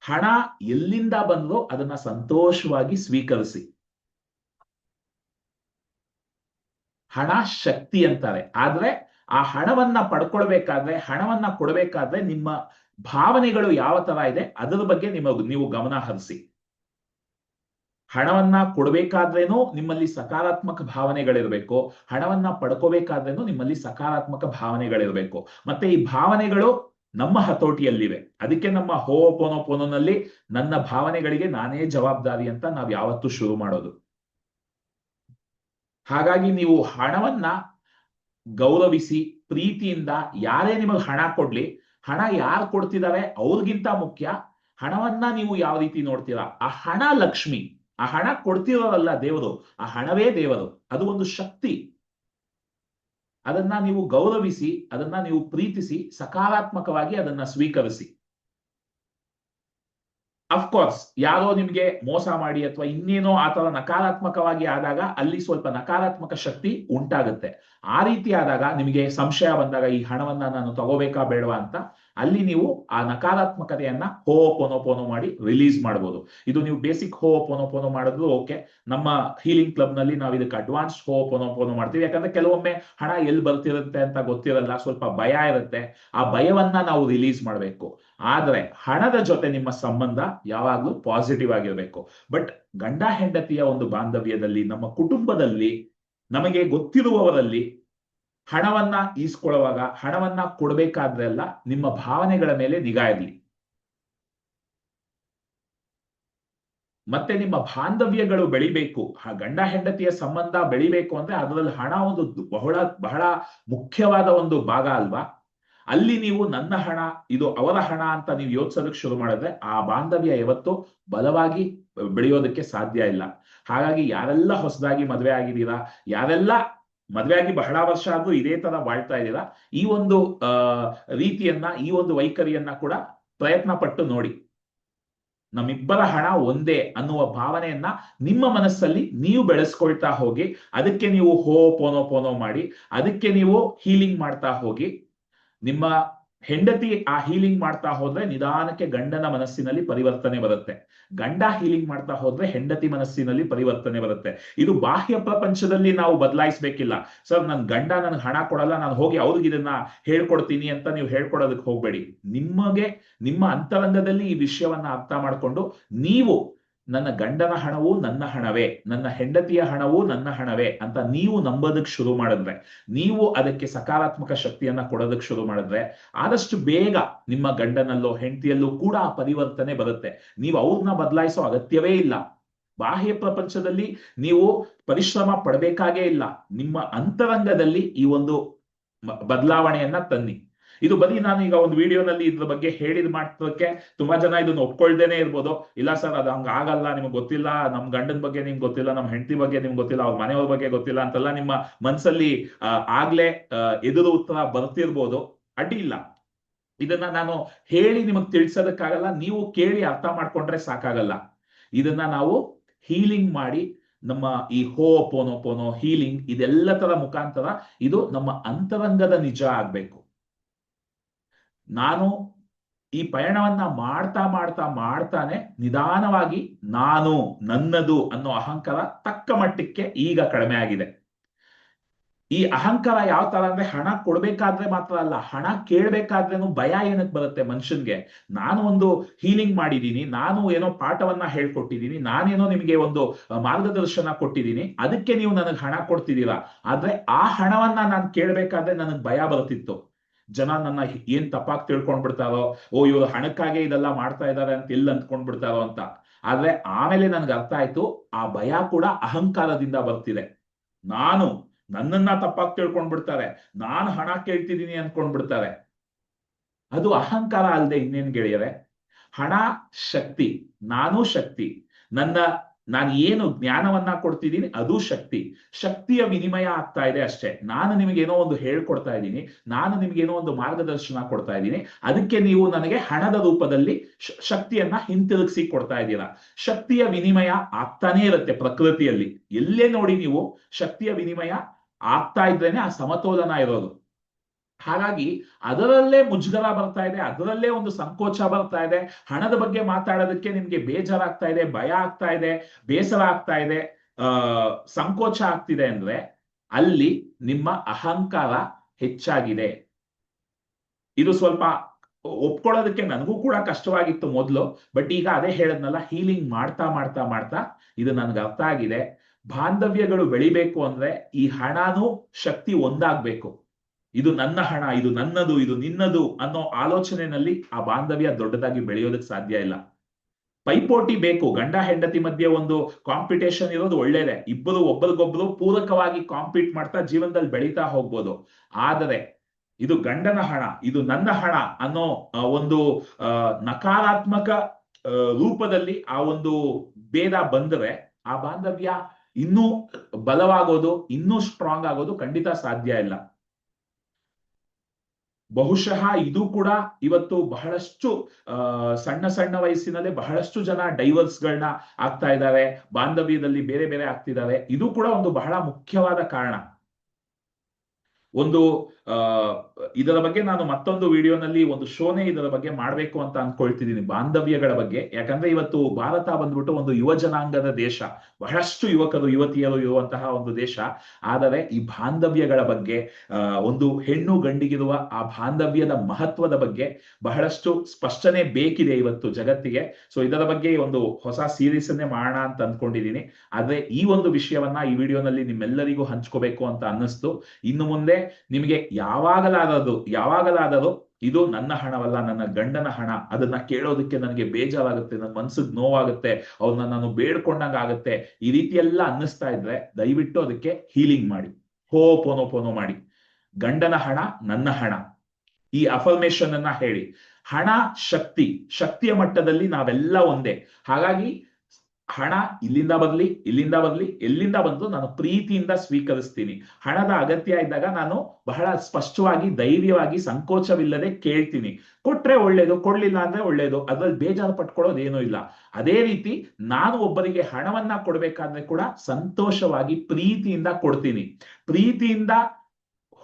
ಹಣ ಎಲ್ಲಿಂದ ಬಂದ್ರೋ ಅದನ್ನ ಸಂತೋಷವಾಗಿ ಸ್ವೀಕರಿಸಿ. ಹಣ ಶಕ್ತಿ ಅಂತಾರೆ. ಆದ್ರೆ ಆ ಹಣವನ್ನ ಪಡ್ಕೊಳ್ಬೇಕಾದ್ರೆ, ಹಣವನ್ನ ಕೊಡಬೇಕಾದ್ರೆ ನಿಮ್ಮ ಭಾವನೆಗಳು ಯಾವ ತರ ಇದೆ, ಅದರ ಬಗ್ಗೆ ನಿಮ್ಮ ನೀವು ಗಮನ ಹರಿಸಿ. ಹಣವನ್ನ ಕೊಡಬೇಕಾದ್ರೇನು ನಿಮ್ಮಲ್ಲಿ ಸಕಾರಾತ್ಮಕ ಭಾವನೆಗಳಿರ್ಬೇಕು. ಹಣವನ್ನ ಪಡ್ಕೋಬೇಕಾದ್ರೇನು ನಿಮ್ಮಲ್ಲಿ ಸಕಾರಾತ್ಮಕ ಭಾವನೆಗಳಿರ್ಬೇಕು. ಮತ್ತೆ ಈ ಭಾವನೆಗಳು ನಮ್ಮ ಹತೋಟಿಯಲ್ಲಿವೆ. ಅದಕ್ಕೆ ನಮ್ಮ ಹೋ, ಪೋನೋ, ಪೋನೋನಲ್ಲಿ ನನ್ನ ಭಾವನೆಗಳಿಗೆ ನಾನೇ ಜವಾಬ್ದಾರಿ ಅಂತ ನಾವು ಯಾವತ್ತೂ ಶುರು ಮಾಡೋದು. ಹಾಗಾಗಿ ನೀವು ಹಣವನ್ನ ಗೌರವಿಸಿ, ಪ್ರೀತಿಯಿಂದ ಯಾರೇ ನಿಮಗೆ ಹಣ ಕೊಡ್ಲಿ, ಹಣ ಯಾರು ಕೊಡ್ತಿದ್ದಾರೆ ಅವ್ರಿಗಿಂತ ಮುಖ್ಯ. ಹಣವನ್ನ ನೀವು ಯಾವ ರೀತಿ ನೋಡ್ತೀರಾ? ಆ ಹಣ ಲಕ್ಷ್ಮಿ. ಆ ಹಣ ಕೊಡ್ತಿರೋರಲ್ಲ ದೇವರು ಆ ಹಣವೇ ದೇವರು ಅದು ಒಂದು ಶಕ್ತಿ. ಅದನ್ನ ನೀವು ಗೌರವಿಸಿ, ಅದನ್ನ ನೀವು ಪ್ರೀತಿಸಿ, ಸಕಾರಾತ್ಮಕವಾಗಿ ಅದನ್ನ ಸ್ವೀಕರಿಸಿ. ಅಫ್ಕೋರ್ಸ್ ಯಾರೋ ನಿಮ್ಗೆ ಮೋಸ ಮಾಡಿ ಅಥವಾ ಇನ್ನೇನೋ ಆತರ ನಕಾರಾತ್ಮಕವಾಗಿ ಆದಾಗ ಅಲ್ಲಿ ಸ್ವಲ್ಪ ನಕಾರಾತ್ಮಕ ಶಕ್ತಿ ಉಂಟಾಗುತ್ತೆ. ಆ ರೀತಿ ಆದಾಗ ನಿಮಗೆ ಸಂಶಯ ಬಂದಾಗ ಈ ಹಣವನ್ನ ನಾನು ತಗೋಬೇಕಾ ಬೇಡವಾ ಅಂತ ಅಲ್ಲಿ ನೀವು ಆ ನಕಾರಾತ್ಮಕತೆಯನ್ನ ಹೋ ಪೋನೋ ಪೋನೋ ಮಾಡಿ ರಿಲೀಸ್ ಮಾಡಬಹುದು ಇದು ನೀವು ಬೇಸಿಕ್ ಹೋ ಪೋನೋ ಪೋನೋ ಮಾಡಿದ್ರು ಓಕೆ ನಮ್ಮ ಹೀಲಿಂಗ್ ಕ್ಲಬ್ನಲ್ಲಿ ನಾವು ಇದಕ್ಕೆ ಅಡ್ವಾನ್ಸ್ ಹೋ ಪೋನೋ ಪೋನೋ ಮಾಡ್ತೀವಿ. ಯಾಕಂದ್ರೆ ಕೆಲವೊಮ್ಮೆ ಹಣ ಎಲ್ಲಿ ಬರ್ತಿರುತ್ತೆ ಅಂತ ಗೊತ್ತಿರಲ್ಲ, ಸ್ವಲ್ಪ ಭಯ ಇರುತ್ತೆ. ಆ ಭಯವನ್ನ ನಾವು ರಿಲೀಸ್ ಮಾಡಬೇಕು. ಆದ್ರೆ ಹಣದ ಜೊತೆ ನಿಮ್ಮ ಸಂಬಂಧ ಯಾವಾಗ್ಲೂ ಪಾಸಿಟಿವ್ ಆಗಿರ್ಬೇಕು. ಬಟ್ ಗಂಡ ಹೆಂಡತಿಯ ಒಂದು ಬಾಂಧವ್ಯದಲ್ಲಿ, ನಮ್ಮ ಕುಟುಂಬದಲ್ಲಿ, ನಮಗೆ ಗೊತ್ತಿರುವವರಲ್ಲಿ ಹಣವನ್ನ ಈಸ್ಕೊಳ್ಳುವಾಗ, ಹಣವನ್ನ ಕೊಡಬೇಕಾದ್ರೆಲ್ಲ ನಿಮ್ಮ ಭಾವನೆಗಳ ಮೇಲೆ ನಿಗಾ ಇರಲಿ. ಮತ್ತೆ ನಿಮ್ಮ ಬಾಂಧವ್ಯಗಳು ಬೆಳಿಬೇಕು. ಆ ಗಂಡ ಹೆಂಡತಿಯ ಸಂಬಂಧ ಬೆಳಿಬೇಕು ಅಂದ್ರೆ ಅದರಲ್ಲಿ ಹಣ ಒಂದು ಬಹಳ ಬಹಳ ಮುಖ್ಯವಾದ ಒಂದು ಭಾಗ ಅಲ್ವಾ? ಅಲ್ಲಿ ನೀವು ನನ್ನ ಹಣ, ಇದು ಅವರ ಹಣ ಅಂತ ನೀವು ಯೋಚಿಸೋದಕ್ಕೆ ಶುರು ಮಾಡಿದ್ರೆ ಆ ಬಾಂಧವ್ಯ ಯಾವತ್ತು ಬಲವಾಗಿ ಬೆಳೆಯೋದಕ್ಕೆ ಸಾಧ್ಯ ಇಲ್ಲ. ಹಾಗಾಗಿ ಯಾರೆಲ್ಲ ಹೊಸದಾಗಿ ಮದುವೆ ಆಗಿದ್ದೀರಾ, ಯಾರೆಲ್ಲ ಮದುವೆ ಆಗಿ ಬಹಳ ವರ್ಷ ಆದ್ರೂ ಇದೇ ತರ ಬಾಳ್ತಾ ಇದ್ದೀರಾ? ಈ ಒಂದು ರೀತಿಯನ್ನ, ಈ ಒಂದು ವೈಖರಿಯನ್ನ ಕೂಡ ಪ್ರಯತ್ನ ಪಟ್ಟು ನೋಡಿ. ನಮ್ಮಿಬ್ಬರ ಹಣ ಒಂದೇ ಅನ್ನುವ ಭಾವನೆಯನ್ನ ನಿಮ್ಮ ಮನಸ್ಸಲ್ಲಿ ನೀವು ಬೆಳೆಸ್ಕೊಳ್ತಾ ಹೋಗಿ, ಅದಕ್ಕೆ ನೀವು ಹೋ, ಪೋನೋ ಪೋನೋ ಮಾಡಿ, ಅದಕ್ಕೆ ನೀವು ಹೀಲಿಂಗ್ ಮಾಡ್ತಾ ಹೋಗಿ, ನಿಮ್ಮ ಹೆಂಡತಿ ಆ ಹೀಲಿಂಗ್ ಮಾಡ್ತಾ ಹೋದ್ರೆ ನಿಧಾನಕ್ಕೆ ಗಂಡನ ಮನಸ್ಸಿನಲ್ಲಿ ಪರಿವರ್ತನೆ ಬರುತ್ತೆ. ಗಂಡ ಹೀಲಿಂಗ್ ಮಾಡ್ತಾ ಹೋದ್ರೆ ಹೆಂಡತಿ ಮನಸ್ಸಿನಲ್ಲಿ ಪರಿವರ್ತನೆ ಬರುತ್ತೆ. ಇದು ಬಾಹ್ಯ ಪ್ರಪಂಚದಲ್ಲಿ ನಾವು ಬದಲಾಯಿಸಬೇಕಿಲ್ಲ. ಸರ್, ನನ್ ಗಂಡ ನನ್ಗೆ ಹಣ ಕೊಡಲ್ಲ, ನಾನು ಹೋಗಿ ಅವ್ರಿಗೆ ಇದನ್ನ ಹೇಳ್ಕೊಡ್ತೀನಿ ಅಂತ ನೀವು ಹೇಳ್ಕೊಡೋದಕ್ಕೆ ಹೋಗ್ಬೇಡಿ. ನಿಮಗೆ ನಿಮ್ಮ ಅಂತರಂಗದಲ್ಲಿ ಈ ವಿಷಯವನ್ನ ಅರ್ಥ ಮಾಡ್ಕೊಂಡು ನೀವು ನನ್ನ ಗಂಡನ ಹಣವು ನನ್ನ ಹಣವೇ, ನನ್ನ ಹೆಂಡತಿಯ ಹಣವು ನನ್ನ ಹಣವೇ ಅಂತ ನೀವು ನಂಬೋದಕ್ಕೆ ಶುರು ಮಾಡಿದ್ರೆ, ನೀವು ಅದಕ್ಕೆ ಸಕಾರಾತ್ಮಕ ಶಕ್ತಿಯನ್ನ ಕೊಡೋದಕ್ಕೆ ಶುರು ಮಾಡಿದ್ರೆ ಆದಷ್ಟು ಬೇಗ ನಿಮ್ಮ ಗಂಡನಲ್ಲೋ ಹೆಂಡತಿಯಲ್ಲೂ ಕೂಡ ಆ ಪರಿವರ್ತನೆ ಬರುತ್ತೆ. ನೀವು ಅವ್ರನ್ನ ಬದಲಾಯಿಸೋ ಅಗತ್ಯವೇ ಇಲ್ಲ. ಬಾಹ್ಯ ಪ್ರಪಂಚದಲ್ಲಿ ನೀವು ಪರಿಶ್ರಮ ಪಡಬೇಕಾಗೇ ಇಲ್ಲ. ನಿಮ್ಮ ಅಂತರಂಗದಲ್ಲಿ ಈ ಒಂದು ಬದಲಾವಣೆಯನ್ನ ತನ್ನಿ. ಇದು ಬರೀ ನಾನು ಈಗ ಒಂದು ವಿಡಿಯೋನಲ್ಲಿ ಇದ್ರ ಬಗ್ಗೆ ಹೇಳಿದ್ ಮಾತ್ರಕ್ಕೆ ತುಂಬಾ ಜನ ಇದನ್ನ ಒಪ್ಕೊಳ್ದೇನೆ ಇರ್ಬೋದು. ಇಲ್ಲ ಸರ್, ಅದು ಹಂಗ ಆಗಲ್ಲ, ನಿಮ್ಗೆ ಗೊತ್ತಿಲ್ಲ, ನಮ್ ಗಂಡನ ಬಗ್ಗೆ ನಿಮ್ಗೆ ಗೊತ್ತಿಲ್ಲ, ನಮ್ ಹೆಂಡತಿ ಬಗ್ಗೆ ನಿಮ್ಗೆ ಗೊತ್ತಿಲ್ಲ, ಅವ್ರ ಮನೆಯವ್ರ ಬಗ್ಗೆ ಗೊತ್ತಿಲ್ಲ ಅಂತೆಲ್ಲ ನಿಮ್ಮ ಮನ್ಸಲ್ಲಿ ಆಗ್ಲೇ ಎದುರು ಉತ್ತರ ಬರ್ತಿರ್ಬೋದು. ಅಡ್ಡಿ ಇಲ್ಲ. ಇದನ್ನ ನಾನು ಹೇಳಿ ನಿಮಗ್ ತಿಳಿಸೋದಕ್ಕಾಗಲ್ಲ, ನೀವು ಕೇಳಿ ಅರ್ಥ ಮಾಡ್ಕೊಂಡ್ರೆ ಸಾಕಾಗಲ್ಲ. ಇದನ್ನ ನಾವು ಹೀಲಿಂಗ್ ಮಾಡಿ, ನಮ್ಮ ಈ ಹೋ, ಪೋನೋ ಪೋನೋ ಹೀಲಿಂಗ್ ಇದೆಲ್ಲ ತರ ಮುಖಾಂತರ ಇದು ನಮ್ಮ ಅಂತರಂಗದ ನಿಜ ಆಗ್ಬೇಕು. ನಾನು ಈ ಪಯಣವನ್ನ ಮಾಡ್ತಾ ಮಾಡ್ತಾ ಮಾಡ್ತಾನೆ, ನಿಧಾನವಾಗಿ ನಾನು ನನ್ನದು ಅನ್ನೋ ಅಹಂಕಾರ ತಕ್ಕ ಮಟ್ಟಕ್ಕೆ ಈಗ ಕಡಿಮೆ ಆಗಿದೆ. ಈ ಅಹಂಕಾರ ಯಾವ ತರ ಅಂದ್ರೆ ಹಣ ಕೊಡ್ಬೇಕಾದ್ರೆ ಮಾತ್ರ ಅಲ್ಲ, ಹಣ ಕೇಳ್ಬೇಕಾದ್ರೇನು ಭಯ ಏನಕ್ಕೆ ಬರುತ್ತೆ ಮನುಷ್ಯನ್ಗೆ? ನಾನು ಒಂದು ಹೀಲಿಂಗ್ ಮಾಡಿದ್ದೀನಿ, ನಾನು ಏನೋ ಪಾಠವನ್ನ ಹೇಳ್ಕೊಟ್ಟಿದ್ದೀನಿ, ನಾನೇನೋ ನಿಮಗೆ ಒಂದು ಮಾರ್ಗದರ್ಶನ ಕೊಟ್ಟಿದ್ದೀನಿ, ಅದಕ್ಕೆ ನೀವು ನನಗೆ ಹಣ ಕೊಡ್ತಿದ್ದೀರಾ? ಆದ್ರೆ ಆ ಹಣವನ್ನ ನಾನು ಕೇಳ್ಬೇಕಾದ್ರೆ ನನಗೆ ಭಯ ಬರ್ತಿತ್ತು ಜನ ನನ್ನ ಏನ್ ತಪ್ಪಾಗಿ ತಿಳ್ಕೊಂಡ್ ಬಿಡ್ತಾರೋ ಓ, ಇವರು ಹಣಕ್ಕಾಗೆ ಇದೆಲ್ಲ ಮಾಡ್ತಾ ಇದ್ದಾರೆ ಅಂತ ಇಲ್ಲ ಅಂದ್ಕೊಂಡ್ ಬಿಡ್ತಾರೋ ಅಂತ. ಆದ್ರೆ ಆಮೇಲೆ ನನ್ಗೆ ಅರ್ಥ ಆಯ್ತು, ಆ ಭಯ ಕೂಡ ಅಹಂಕಾರದಿಂದ ಬರ್ತಿದೆ. ನಾನು ನನ್ನನ್ನ ತಪ್ಪಾಗಿ ತಿಳ್ಕೊಂಡ್ ಬಿಡ್ತಾರೆ ನಾನು ಹಣ ಕೇಳ್ತಿದ್ದೀನಿ ಅನ್ಕೊಂಡ್ಬಿಡ್ತಾರೆ ಅದು ಅಹಂಕಾರ ಅಲ್ಲದೆ ಇನ್ನೇನ್ ಗೆಳೆಯರೆ? ಹಣ ಶಕ್ತಿ, ನಾನು ಶಕ್ತಿ. ನನ್ನ ನಾನು ಏನು ಜ್ಞಾನವನ್ನ ಕೊಡ್ತಿದ್ದೀನಿ, ಅದು ಶಕ್ತಿ. ಶಕ್ತಿಯ ವಿನಿಮಯ ಆಗ್ತಾ ಇದೆ ಅಷ್ಟೇ. ನಾನು ನಿಮಗೇನೋ ಒಂದು ಹೇಳ್ಕೊಡ್ತಾ ಇದ್ದೀನಿ, ನಾನು ನಿಮ್ಗೇನೋ ಒಂದು ಮಾರ್ಗದರ್ಶನ ಕೊಡ್ತಾ ಇದ್ದೀನಿ, ಅದಕ್ಕೆ ನೀವು ನನಗೆ ಹಣದ ರೂಪದಲ್ಲಿ ಶಕ್ತಿಯನ್ನ ಹಿಂತಿರುಗಿಸಿ ಕೊಡ್ತಾ ಇದ್ದೀರಾ. ಶಕ್ತಿಯ ವಿನಿಮಯ ಆಗ್ತಾನೇ ಇರುತ್ತೆ ಪ್ರಕೃತಿಯಲ್ಲಿ. ಎಲ್ಲೇ ನೋಡಿ ನೀವು, ಶಕ್ತಿಯ ವಿನಿಮಯ ಆಗ್ತಾ ಇದ್ರೇನೆ ಆ ಸಮತೋಲನ ಇರೋದು. ಹಾಗಾಗಿ ಅದರಲ್ಲೇ ಮುಜುಗರ ಬರ್ತಾ ಇದೆ, ಅದರಲ್ಲೇ ಒಂದು ಸಂಕೋಚ ಬರ್ತಾ ಇದೆ. ಹಣದ ಬಗ್ಗೆ ಮಾತಾಡೋದಕ್ಕೆ ನಿಮ್ಗೆ ಬೇಜಾರಾಗ್ತಾ ಇದೆ, ಭಯ ಆಗ್ತಾ ಇದೆ, ಬೇಸರ ಆಗ್ತಾ ಇದೆ. ಸಂಕೋಚ ಆಗ್ತಿದೆ ಅಂದ್ರೆ ಅಲ್ಲಿ ನಿಮ್ಮ ಅಹಂಕಾರ ಹೆಚ್ಚಾಗಿದೆ. ಇದು ಸ್ವಲ್ಪ ಒಪ್ಕೊಳ್ಳೋದಕ್ಕೆ ನನಗೂ ಕೂಡ ಕಷ್ಟವಾಗಿತ್ತು ಮೊದಲು, ಬಟ್ ಈಗ ಅದೇ ಹೇಳದ್ನಲ್ಲ, ಹೀಲಿಂಗ್ ಮಾಡ್ತಾ ಮಾಡ್ತಾ ಮಾಡ್ತಾ ಇದು ನನ್ಗೆ ಅರ್ಥ ಆಗಿದೆ. ಬಾಂಧವ್ಯಗಳು ಬೆಳಿಬೇಕು ಅಂದ್ರೆ ಈ ಹಣನೂ ಶಕ್ತಿ ಒಂದಾಗ್ಬೇಕು. ಇದು ನನ್ನ ಹಣ, ಇದು ನನ್ನದು, ಇದು ನಿನ್ನದು ಅನ್ನೋ ಆಲೋಚನೆಯಲ್ಲಿ ಆ ಬಾಂಧವ್ಯ ದೊಡ್ಡದಾಗಿ ಬೆಳೆಯೋದಕ್ಕೆ ಸಾಧ್ಯ ಇಲ್ಲ. ಪೈಪೋಟಿ ಬೇಕು, ಗಂಡ ಹೆಂಡತಿ ಮಧ್ಯೆ ಒಂದು ಕಾಂಪಿಟೇಷನ್ ಇರೋದು ಒಳ್ಳೇದೆ. ಇಬ್ಬರು ಒಬ್ಬರಿಗೊಬ್ಬರು ಪೂರಕವಾಗಿ ಕಾಂಪೀಟ್ ಮಾಡ್ತಾ ಜೀವನದಲ್ಲಿ ಬೆಳೀತಾ ಹೋಗ್ಬೋದು. ಆದರೆ ಇದು ಗಂಡನ ಹಣ, ಇದು ನನ್ನ ಹಣ ಅನ್ನೋ ಒಂದು ನಕಾರಾತ್ಮಕ ರೂಪದಲ್ಲಿ ಆ ಒಂದು ಭೇದ ಬಂದರೆ ಆ ಬಾಂಧವ್ಯ ಇನ್ನೂ ಬಲವಾಗೋದು, ಇನ್ನೂ ಸ್ಟ್ರಾಂಗ್ ಆಗೋದು ಖಂಡಿತ ಸಾಧ್ಯ ಇಲ್ಲ. ಬಹುಶಃ ಇದು ಕೂಡ ಇವತ್ತು ಬಹಳಷ್ಟು ಸಣ್ಣ ಸಣ್ಣ ವಯಸ್ಸಿನಲ್ಲೇ ಬಹಳಷ್ಟು ಜನ ಡೈವರ್ಸ್ ಗಳನ್ನ ಆಗ್ತಾ ಇದ್ದಾರೆ ಬಾಂಧವ್ಯದಲ್ಲಿ ಬೇರೆ ಬೇರೆ ಆಗ್ತಿದ್ದಾರೆ ಇದು ಕೂಡ ಒಂದು ಬಹಳ ಮುಖ್ಯವಾದ ಕಾರಣ. ಒಂದು ಇದರ ಬಗ್ಗೆ ನಾನು ಮತ್ತೊಂದು ವಿಡಿಯೋನಲ್ಲಿ ಒಂದು ಶೋನೇ ಇದರ ಬಗ್ಗೆ ಮಾಡಬೇಕು ಅಂತ ಅನ್ಕೊಳ್ತಿದ್ದೀನಿ ಬಾಂಧವ್ಯಗಳ ಬಗ್ಗೆ. ಯಾಕಂದ್ರೆ ಇವತ್ತು ಭಾರತ ಬಂದ್ಬಿಟ್ಟು ಒಂದು ಯುವ ಜನಾಂಗದ ದೇಶ, ಬಹಳಷ್ಟು ಯುವಕರು, ಯುವತಿಯರು ಇರುವಂತಹ ಒಂದು ದೇಶ. ಆದರೆ ಈ ಬಾಂಧವ್ಯಗಳ ಬಗ್ಗೆ ಒಂದು ಹೆಣ್ಣು ಗಂಡಿಗಿರುವ ಆ ಬಾಂಧವ್ಯದ ಮಹತ್ವದ ಬಗ್ಗೆ ಬಹಳಷ್ಟು ಸ್ಪಷ್ಟನೆ ಬೇಕಿದೆ ಇವತ್ತು ಜಗತ್ತಿಗೆ. ಸೊ ಇದರ ಬಗ್ಗೆ ಒಂದು ಹೊಸ ಸೀರೀಸ್ ಅನ್ನೇ ಮಾಡೋಣ ಅಂತ ಅಂದ್ಕೊಂಡಿದ್ದೀನಿ ಆದ್ರೆ ಈ ಒಂದು ವಿಷಯವನ್ನ ಈ ವಿಡಿಯೋನಲ್ಲಿ ನಿಮ್ಮೆಲ್ಲರಿಗೂ ಹಂಚ್ಕೋಬೇಕು ಅಂತ ಅನ್ನಿಸ್ತು. ಇನ್ನು ಮುಂದೆ ನಿಮಗೆ ಯಾವಾಗಲಾದದು ಯಾವಾಗಲಾದರೂ ಇದು ನನ್ನ ಹಣವಲ್ಲ, ನನ್ನ ಗಂಡನ ಹಣ, ಅದನ್ನ ಕೇಳೋದಕ್ಕೆ ನನಗೆ ಬೇಜಾರಾಗುತ್ತೆ, ನನ್ನ ಮನ್ಸಿಗೆ ನೋವಾಗುತ್ತೆ, ಅವ್ರನ್ನ ನಾನು ಬೇಡ್ಕೊಂಡಂಗ ಆಗುತ್ತೆ, ಈ ರೀತಿ ಎಲ್ಲ ಅನ್ನಿಸ್ತಾ ಇದ್ರೆ ದಯವಿಟ್ಟು ಅದಕ್ಕೆ ಹೀಲಿಂಗ್ ಮಾಡಿ, ಹೋ ಪೋನೋ ಪೋನೋ ಮಾಡಿ. ಗಂಡನ ಹಣ, ನನ್ನ ಹಣ. ಈ ಅಫರ್ಮೇಶನ್ ಅನ್ನ ಹೇಳಿ. ಹಣ, ಶಕ್ತಿ, ಶಕ್ತಿಯ ಮಟ್ಟದಲ್ಲಿ ನಾವೆಲ್ಲ ಒಂದೇ. ಹಾಗಾಗಿ ಹಣ ಇಲ್ಲಿಂದ ಬರ್ಲಿ ಇಲ್ಲಿಂದ ಬರ್ಲಿ, ಎಲ್ಲಿಂದ ಬಂದು ನಾನು ಪ್ರೀತಿಯಿಂದ ಸ್ವೀಕರಿಸ್ತೀನಿ. ಹಣದ ಅಗತ್ಯ ಇದ್ದಾಗ ನಾನು ಬಹಳ ಸ್ಪಷ್ಟವಾಗಿ, ಧೈರ್ಯವಾಗಿ, ಸಂಕೋಚವಿಲ್ಲದೆ ಕೇಳ್ತೀನಿ. ಕೊಟ್ರೆ ಒಳ್ಳೇದು, ಕೊಡ್ಲಿಲ್ಲ ಅಂದ್ರೆ ಒಳ್ಳೇದು, ಅದ್ರಲ್ಲಿ ಬೇಜಾರು ಪಟ್ಕೊಳ್ಳೋದೇನೂ ಇಲ್ಲ. ಅದೇ ರೀತಿ ನಾನು ಒಬ್ಬರಿಗೆ ಹಣವನ್ನ ಕೊಡ್ಬೇಕಾದ್ರೆ ಕೂಡ ಸಂತೋಷವಾಗಿ ಪ್ರೀತಿಯಿಂದ ಕೊಡ್ತೀನಿ. ಪ್ರೀತಿಯಿಂದ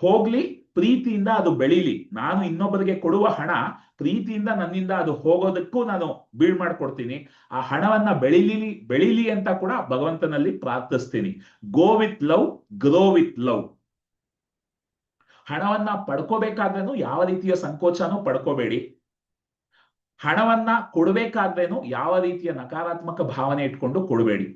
ಹೋಗ್ಲಿ, ಪ್ರೀತಿಯಿಂದ ಅದು ಬೆಳೀಲಿ. ನಾನು ಇನ್ನೊಬ್ಬರಿಗೆ ಕೊಡುವ ಹಣ ಪ್ರೀತಿಯಿಂದ ನನ್ನಿಂದ ಅದು ಹೋಗೋದಕ್ಕೂ ನಾನು ಬೀಳ್ ಮಾಡ್ಕೊಡ್ತೀನಿ. ಆ ಹಣವನ್ನ ಬೆಳಿಲಿ ಬೆಳಿಲಿ ಅಂತ ಕೂಡ ಭಗವಂತನಲ್ಲಿ ಪ್ರಾರ್ಥಿಸ್ತೀನಿ. Go with love grow with love ಹಣವನ್ನ ಪಡ್ಕೋಬೇಕಾದ್ರೇನು ಯಾವ ರೀತಿಯ ಸಂಕೋಚನೂ ಪಡ್ಕೋಬೇಡಿ. ಹಣವನ್ನ ಕೊಡ್ಬೇಕಾದ್ರೇನು ಯಾವ ರೀತಿಯ ನಕಾರಾತ್ಮಕ ಭಾವನೆ ಇಟ್ಕೊಂಡು ಕೊಡಬೇಡಿ.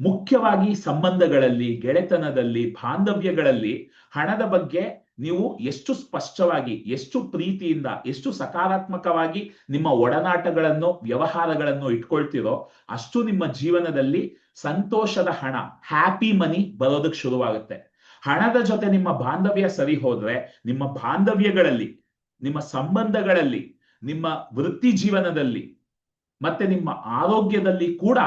ಮುಖ್ಯವಾಗಿ ಸಂಬಂಧಗಳಲ್ಲಿ, ಗೆಳೆತನದಲ್ಲಿ, ಬಾಂಧವ್ಯಗಳಲ್ಲಿ ಹಣದ ಬಗ್ಗೆ ನೀವು ಎಷ್ಟು ಸ್ಪಷ್ಟವಾಗಿ, ಎಷ್ಟು ಪ್ರೀತಿಯಿಂದ, ಎಷ್ಟು ಸಕಾರಾತ್ಮಕವಾಗಿ ನಿಮ್ಮ ಒಡನಾಟಗಳನ್ನು, ವ್ಯವಹಾರಗಳನ್ನು ಇಟ್ಕೊಳ್ತೀರೋ ಅಷ್ಟು ನಿಮ್ಮ ಜೀವನದಲ್ಲಿ ಸಂತೋಷದ ಹಣ ಹ್ಯಾಪಿ ಮನಿ ಬರೋದಕ್ಕೆ ಶುರುವಾಗುತ್ತೆ. ಹಣದ ಜೊತೆ ನಿಮ್ಮ ಬಾಂಧವ್ಯ ಸರಿ ಹೋದ್ರೆ, ನಿಮ್ಮ ಬಾಂಧವ್ಯಗಳಲ್ಲಿ, ನಿಮ್ಮ ಸಂಬಂಧಗಳಲ್ಲಿ, ನಿಮ್ಮ ವೃತ್ತಿ ಜೀವನದಲ್ಲಿ, ಮತ್ತೆ ನಿಮ್ಮ ಆರೋಗ್ಯದಲ್ಲಿ ಕೂಡ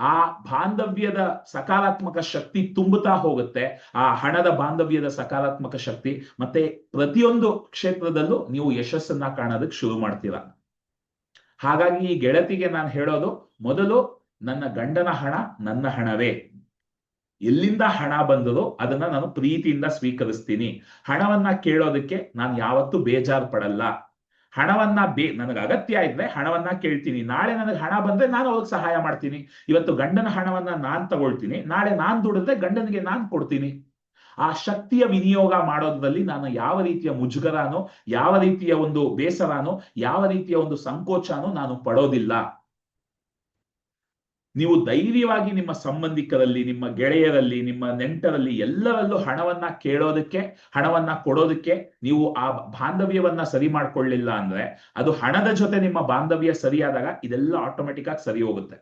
ಆ ಬಾಂಧವ್ಯದ ಸಕಾರಾತ್ಮಕ ಶಕ್ತಿ ತುಂಬುತ್ತಾ ಹೋಗುತ್ತೆ. ಆ ಹಣದ ಬಾಂಧವ್ಯದ ಸಕಾರಾತ್ಮಕ ಶಕ್ತಿ, ಮತ್ತೆ ಪ್ರತಿಯೊಂದು ಕ್ಷೇತ್ರದಲ್ಲೂ ನೀವು ಯಶಸ್ಸನ್ನ ಕಾಣೋದಕ್ಕೆ ಶುರು ಮಾಡ್ತೀರಾ. ಹಾಗಾಗಿ ಈ ಗೆಳತಿಗೆ ನಾನು ಹೇಳೋದು, ಮೊದಲು ನನ್ನ ಗಂಡನ ಹಣ ನನ್ನ ಹಣವೇ. ಎಲ್ಲಿಂದ ಹಣ ಬಂದರೂ ಅದನ್ನ ನಾನು ಪ್ರೀತಿಯಿಂದ ಸ್ವೀಕರಿಸ್ತೀನಿ. ಹಣವನ್ನ ಕೇಳೋದಕ್ಕೆ ನಾನು ಯಾವತ್ತೂ ಬೇಜಾರು ಪಡಲ್ಲ ಹಣವನ್ನ ಬೇ, ನನಗೆ ಅಗತ್ಯ ಇದ್ರೆ ಹಣವನ್ನ ಕೇಳ್ತೀನಿ. ನಾಳೆ ನನಗೆ ಹಣ ಬಂದ್ರೆ ನಾನು ಅವ್ರಿಗೆ ಸಹಾಯ ಮಾಡ್ತೀನಿ. ಇವತ್ತು ಗಂಡನ ಹಣವನ್ನ ನಾನ್ ತಗೊಳ್ತೀನಿ. ನಾಳೆ ನಾನ್ ದುಡಿದ್ರೆ ಗಂಡನಿಗೆ ನಾನ್ ಕೊಡ್ತೀನಿ. ಆ ಶಕ್ತಿಯ ವಿನಿಯೋಗ ಮಾಡೋದ್ರಲ್ಲಿ ನಾನು ಯಾವ ರೀತಿಯ ಮುಜುಗರಾನೋ, ಯಾವ ರೀತಿಯ ಒಂದು ಬೇಸರಾನೋ, ಯಾವ ರೀತಿಯ ಒಂದು ಸಂಕೋಚಾನೋ ನಾನು ಪಡೋದಿಲ್ಲ. ನೀವು ಧೈರ್ಯವಾಗಿ ನಿಮ್ಮ ಸಂಬಂಧಿಕರಲ್ಲಿ, ನಿಮ್ಮ ಗೆಳೆಯರಲ್ಲಿ, ನಿಮ್ಮ ನೆಂಟರಲ್ಲಿ ಎಲ್ಲರಲ್ಲೂ ಹಣವನ್ನ ಕೇಳೋದಕ್ಕೆ, ಹಣವನ್ನ ಕೊಡೋದಕ್ಕೆ ನೀವು ಆ ಬಾಂಧವ್ಯವನ್ನ ಸರಿ ಮಾಡ್ಕೊಳ್ಳಿಲ್ಲ ಅಂದ್ರೆ, ಅದು ಹಣದ ಜೊತೆ ನಿಮ್ಮ ಬಾಂಧವ್ಯ ಸರಿಯಾದಾಗ ಇದೆಲ್ಲ ಆಟೋಮೆಟಿಕ್ ಆಗಿ ಸರಿ ಹೋಗುತ್ತೆ.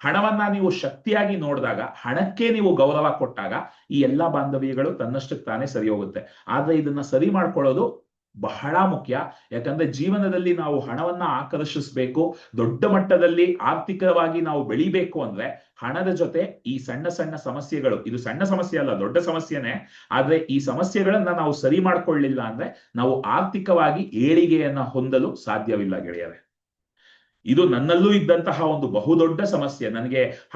ಹಣವನ್ನ ನೀವು ಶಕ್ತಿಯಾಗಿ ನೋಡಿದಾಗ, ಹಣಕ್ಕೆ ನೀವು ಗೌರವ ಕೊಟ್ಟಾಗ ಈ ಎಲ್ಲಾ ಬಾಂಧವ್ಯಗಳು ತನ್ನಷ್ಟಕ್ಕೆ ತಾನೇ ಸರಿ ಹೋಗುತ್ತೆ. ಆದ್ರೆ ಇದನ್ನ ಸರಿ ಮಾಡ್ಕೊಳ್ಳೋದು ಬಹಳ ಮುಖ್ಯ. ಯಾಕಂದ್ರೆ ಜೀವನದಲ್ಲಿ ನಾವು ಹಣವನ್ನ ಆಕರ್ಷಿಸಬೇಕು, ದೊಡ್ಡ ಮಟ್ಟದಲ್ಲಿ ಆರ್ಥಿಕವಾಗಿ ನಾವು ಬೆಳಿಬೇಕು ಅಂದ್ರೆ ಹಣದ ಜೊತೆ ಈ ಸಣ್ಣ ಸಣ್ಣ ಸಮಸ್ಯೆಗಳು, ಇದು ಸಣ್ಣ ಸಮಸ್ಯೆ ಅಲ್ಲ, ದೊಡ್ಡ ಸಮಸ್ಯೆನೆ, ಆದ್ರೆ ಈ ಸಮಸ್ಯೆಗಳನ್ನ ನಾವು ಸರಿ ಮಾಡ್ಕೊಳ್ಳಿಲ್ಲ ಅಂದ್ರೆ ನಾವು ಆರ್ಥಿಕವಾಗಿ ಏಳಿಗೆಯನ್ನ ಹೊಂದಲು ಸಾಧ್ಯವಿಲ್ಲ ಗೆಳೆಯರೆ. ಇದು ನನ್ನಲ್ಲೂ ಇದ್ದಂತಹ ಒಂದು ಬಹುದೊಡ್ಡ ಸಮಸ್ಯೆ. ನನಗೆ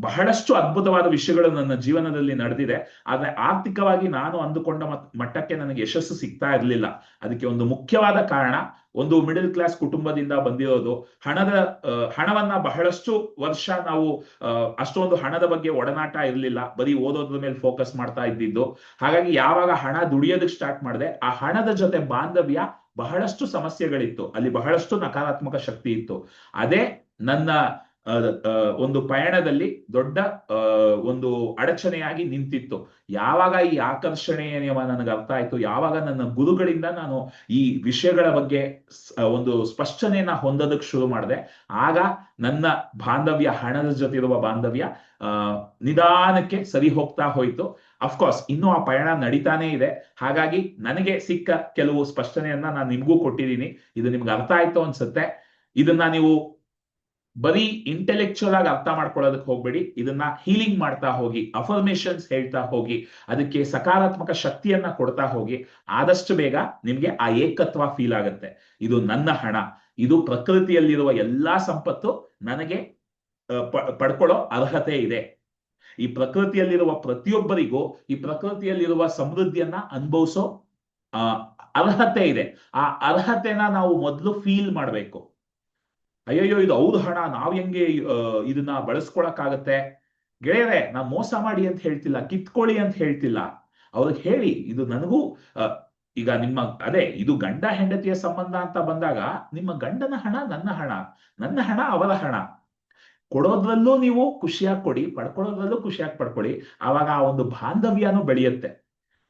ಬಹಳಷ್ಟು ಅದ್ಭುತವಾದ ವಿಷಯಗಳು ನನ್ನ ಜೀವನದಲ್ಲಿ ನಡೆದಿದೆ. ಆದ್ರೆ ಆರ್ಥಿಕವಾಗಿ ನಾನು ಅಂದುಕೊಂಡ ಮಟ್ಟಕ್ಕೆ ನನಗೆ ಯಶಸ್ಸು ಸಿಗ್ತಾ ಇರಲಿಲ್ಲ. ಅದಕ್ಕೆ ಒಂದು ಮುಖ್ಯವಾದ ಕಾರಣ ಒಂದು ಮಿಡಲ್ ಕ್ಲಾಸ್ ಕುಟುಂಬದಿಂದ ಬಂದಿರೋದು. ಹಣದ ಹಣವನ್ನ ಬಹಳಷ್ಟು ವರ್ಷ ನಾವು ಅಷ್ಟೊಂದು ಹಣದ ಬಗ್ಗೆ ಒಡನಾಟ ಇರಲಿಲ್ಲ. ಬರೀ ಓದೋದ್ರ ಮೇಲೆ ಫೋಕಸ್ ಮಾಡ್ತಾ ಇದ್ದಿದ್ದು. ಹಾಗಾಗಿ ಯಾವಾಗ ಹಣ ದುಡಿಯೋದಕ್ಕೆ ಸ್ಟಾರ್ಟ್ ಮಾಡಿದೆ, ಆ ಹಣದ ಜೊತೆ ಬಾಂಧವ್ಯ ಬಹಳಷ್ಟು ಸಮಸ್ಯೆಗಳಿತ್ತು. ಅಲ್ಲಿ ಬಹಳಷ್ಟು ನಕಾರಾತ್ಮಕ ಶಕ್ತಿ ಇತ್ತು. ಅದೇ ನನ್ನ ಒಂದು ಪಯಣದಲ್ಲಿ ದೊಡ್ಡ ಒಂದು ಅಡಚಣೆಯಾಗಿ ನಿಂತಿತ್ತು. ಯಾವಾಗ ಈ ಆಕರ್ಷಣೆಯ ನಿಯಮ ನನಗೆ ಅರ್ಥ ಆಯ್ತು, ಯಾವಾಗ ನನ್ನ ಗುರುಗಳಿಂದ ನಾನು ಈ ವಿಷಯಗಳ ಬಗ್ಗೆ ಒಂದು ಸ್ಪಷ್ಟನೆಯನ್ನ ಹೊಂದೋದಕ್ಕೆ ಶುರು ಮಾಡಿದೆ. ಆಗ ನನ್ನ ಬಾಂಧವ್ಯ, ಹಣದ ಜೊತೆ ಇರುವ ಬಾಂಧವ್ಯ ನಿಧಾನಕ್ಕೆ ಸರಿ ಹೋಗ್ತಾ ಹೋಯ್ತು. ಅಫ್ಕೋರ್ಸ್ ಇನ್ನೂ ಆ ಪಯಣ ನಡೀತಾನೆ ಇದೆ. ಹಾಗಾಗಿ ನನಗೆ ಸಿಕ್ಕ ಕೆಲವು ಸ್ಪಷ್ಟನೆಯನ್ನ ನಾನು ನಿಮಗೂ ಕೊಟ್ಟಿದ್ದೀನಿ. ಇದು ನಿಮ್ಗೆ ಅರ್ಥ ಆಯ್ತು ಅನ್ಸುತ್ತೆ. ಇದನ್ನ ನೀವು ಬರೀ ಇಂಟೆಲೆಕ್ಚುಯಲ್ ಆಗಿ ಅರ್ಥ ಮಾಡ್ಕೊಳ್ಳೋದಕ್ಕೆ ಹೋಗ್ಬೇಡಿ, ಇದನ್ನ ಹೀಲಿಂಗ್ ಮಾಡ್ತಾ ಹೋಗಿ ಅಫರ್ಮೇಶನ್ಸ್ ಹೇಳ್ತಾ ಹೋಗಿ, ಅದಕ್ಕೆ ಸಕಾರಾತ್ಮಕ ಶಕ್ತಿಯನ್ನ ಕೊಡ್ತಾ ಹೋಗಿ, ಆದಷ್ಟು ಬೇಗ ನಿಮ್ಗೆ ಆ ಏಕತ್ವ ಫೀಲ್ ಆಗುತ್ತೆ. ಇದು ನನ್ನ ಹಣ, ಇದು ಪ್ರಕೃತಿಯಲ್ಲಿರುವ ಎಲ್ಲಾ ಸಂಪತ್ತು ನನಗೆ ಪಡ್ಕೊಳ್ಳೋ ಅರ್ಹತೆ ಇದೆ. ಈ ಪ್ರಕೃತಿಯಲ್ಲಿರುವ ಪ್ರತಿಯೊಬ್ಬರಿಗೂ, ಈ ಪ್ರಕೃತಿಯಲ್ಲಿರುವ ಸಮೃದ್ಧಿಯನ್ನ ಅನುಭವಿಸೋ ಅರ್ಹತೆ ಇದೆ. ಆ ಅರ್ಹತೆನ ನಾವು ಮೊದಲು ಫೀಲ್ ಮಾಡಬೇಕು. ಅಯ್ಯಯ್ಯೋ, ಇದು ಹೌದು ಹಣ, ನಾವ್ ಹೆಂಗೆ ಇದನ್ನ ಬಳಸ್ಕೊಳಕ್ಕಾಗತ್ತೆ? ಗೆಳೆಯರೆ ನಾ ಮೋಸ ಮಾಡಿ ಅಂತ ಹೇಳ್ತಿಲ್ಲ, ಕಿತ್ಕೊಳ್ಳಿ ಅಂತ ಹೇಳ್ತಿಲ್ಲ. ಅವ್ರಿಗೆ ಹೇಳಿ, ಇದು ನನಗೂ ಈಗ ನಿಮ್ಮ, ಅದೇ, ಇದು ಗಂಡ ಹೆಂಡತಿಯ ಸಂಬಂಧ ಅಂತ ಬಂದಾಗ, ನಿಮ್ಮ ಗಂಡನ ಹಣ ನನ್ನ ಹಣ ನನ್ನ ಹಣ ಅವರ ಹಣ. ಕೊಡೋದ್ರಲ್ಲೂ ನೀವು ಖುಷಿಯಾಗಿ ಕೊಡಿ, ಪಡ್ಕೊಳ್ಳೋದ್ರಲ್ಲೂ ಖುಷಿಯಾಗಿ ಪಡ್ಕೊಳ್ಳಿ. ಆವಾಗ ಆ ಒಂದು ಬಾಂಧವ್ಯನೂ ಬೆಳೆಯುತ್ತೆ.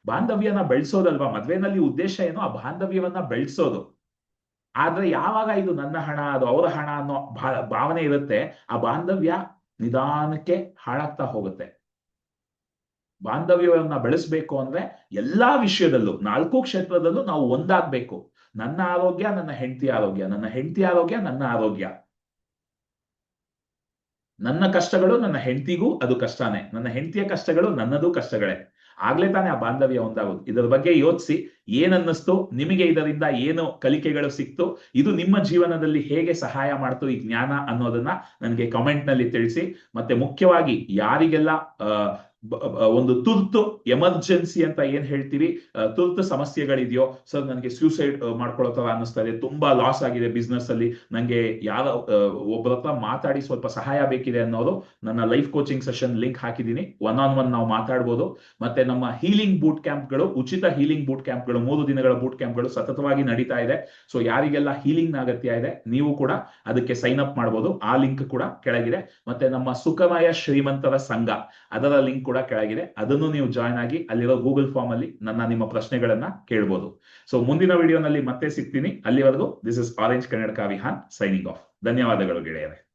ಬಾಂಧವ್ಯನ ಬೆಳೆಸೋದಲ್ವಾ? ಮದ್ವೆನಲ್ಲಿ ಉದ್ದೇಶ ಏನು? ಆ ಬಾಂಧವ್ಯವನ್ನ ಬೆಳೆಸೋದು. ಆದ್ರೆ ಯಾವಾಗ ಇದು ನನ್ನ ಹಣ, ಅದು ಅವರ ಹಣ ಅನ್ನೋ ಭಾವನೆ ಇರುತ್ತೆ, ಆ ಬಾಂಧವ್ಯ ನಿಧಾನಕ್ಕೆ ಹಾಳಾಗ್ತಾ ಹೋಗುತ್ತೆ. ಬಾಂಧವ್ಯವನ್ನ ಬೆಳೆಸ್ಬೇಕು ಅಂದ್ರೆ ಎಲ್ಲಾ ವಿಷಯದಲ್ಲೂ, ನಾಲ್ಕು ಕ್ಷೇತ್ರದಲ್ಲೂ ನಾವು ಒಂದಾಗ್ಬೇಕು. ನನ್ನ ಆರೋಗ್ಯ, ನನ್ನ ಹೆಂಡತಿ ಆರೋಗ್ಯ, ನನ್ನ ಹೆಂಡತಿ ಆರೋಗ್ಯ, ನನ್ನ ಆರೋಗ್ಯ. ನನ್ನ ಕಷ್ಟಗಳು ನನ್ನ ಹೆಂಡತಿಗೂ ಅದು ಕಷ್ಟನೇ, ನನ್ನ ಹೆಂಡತಿಯ ಕಷ್ಟಗಳು ನನ್ನದು ಕಷ್ಟಗಳೇ. ಆಗ್ಲೇ ತಾನೇ ಆ ಬಾಂಧವ್ಯ ಒಂದಾಗುತ್ತೆ ಇದರ ಬಗ್ಗೆ ಯೋಚಿಸಿ, ಏನನ್ನಿಸ್ತು, ನಿಮಗೆ ಇದರಿಂದ ಏನು ಕಲಿಕೆಗಳು ಸಿಕ್ತು, ಇದು ನಿಮ್ಮ ಜೀವನದಲ್ಲಿ ಹೇಗೆ ಸಹಾಯ ಮಾಡ್ತು ಈ ಜ್ಞಾನ ಅನ್ನೋದನ್ನ ನನಗೆ ಕಮೆಂಟ್ನಲ್ಲಿ ತಿಳಿಸಿ. ಮತ್ತೆ ಮುಖ್ಯವಾಗಿ ಯಾರಿಗೆಲ್ಲ ಒಂದು ತುರ್ತು ಎಮರ್ಜೆನ್ಸಿ ಅಂತ ಏನ್ ಹೇಳ್ತೀರಿ? ತುರ್ತು ಸಮಸ್ಯೆಗಳಿದೆಯೋ ಸರ್ ನನಗೆ ಸ್ಯೂಸೈಡ್ ಮಾಡ್ಕೊಳ್ಳೋ ತರ ಇದೆ ತುಂಬಾ ಲಾಸ್ ಆಗಿದೆ ಬಿಸ್ನೆಸ್ ಅಲ್ಲಿ. ನಂಗೆ ಯಾರ ಒಬ್ಬರ ಹತ್ರ ಮಾತಾಡಿ ಸ್ವಲ್ಪ ಸಹಾಯ ಬೇಕಿದೆ ಅನ್ನೋರು ನನ್ನ ಲೈಫ್ ಕೋಚಿಂಗ್ ಸೆಷನ್ ಲಿಂಕ್ ಹಾಕಿದ್ದೀನಿ. ಒನ್ ಆನ್ ಒನ್ ನಾವು ಮಾತಾಡ್ಬೋದು. ಮತ್ತೆ ನಮ್ಮ ಹೀಲಿಂಗ್ ಬೂಟ್ ಕ್ಯಾಂಪ್ಗಳು ಉಚಿತ ಹೀಲಿಂಗ್ ಬೂಟ್ ಕ್ಯಾಂಪ್ಗಳು ಮೂರು ದಿನಗಳ ಬೂಟ್ ಕ್ಯಾಂಪ್ಗಳು ಸತತವಾಗಿ ನಡೀತಾ ಇದೆ. ಸೊ ಯಾರಿಗೆಲ್ಲ ಹೀಲಿಂಗ್ ಅಗತ್ಯ ಇದೆ, ನೀವು ಕೂಡ ಅದಕ್ಕೆ ಸೈನ್ ಅಪ್ ಮಾಡ್ಬೋದು. ಆ ಲಿಂಕ್ ಕೂಡ ಕೆಳಗಿದೆ. ಮತ್ತೆ ನಮ್ಮ ಸುಖಮಯ ಶ್ರೀಮಂತರ ಸಂಘ, ಅದರ ಲಿಂಕ್ ಕೂಡ ಕೆಳಗಿದೆ. ಅದನ್ನು ನೀವು ಜಾಯ್ನ್ ಆಗಿ ಅಲ್ಲಿರೋ ಗೂಗಲ್ ಫಾರ್ಮ್ ಅಲ್ಲಿ ನನ್ನ ನಿಮ್ಮ ಪ್ರಶ್ನೆಗಳನ್ನ ಕೇಳ್ಬೋದು. ಸೊ ಮುಂದಿನ ವಿಡಿಯೋನಲ್ಲಿ ಮತ್ತೆ ಸಿಗ್ತೀನಿ. ಅಲ್ಲಿವರೆಗೂ this is orange Kannada Vihan signing off ಧನ್ಯವಾದಗಳು ಗೆಳೆಯರೆ.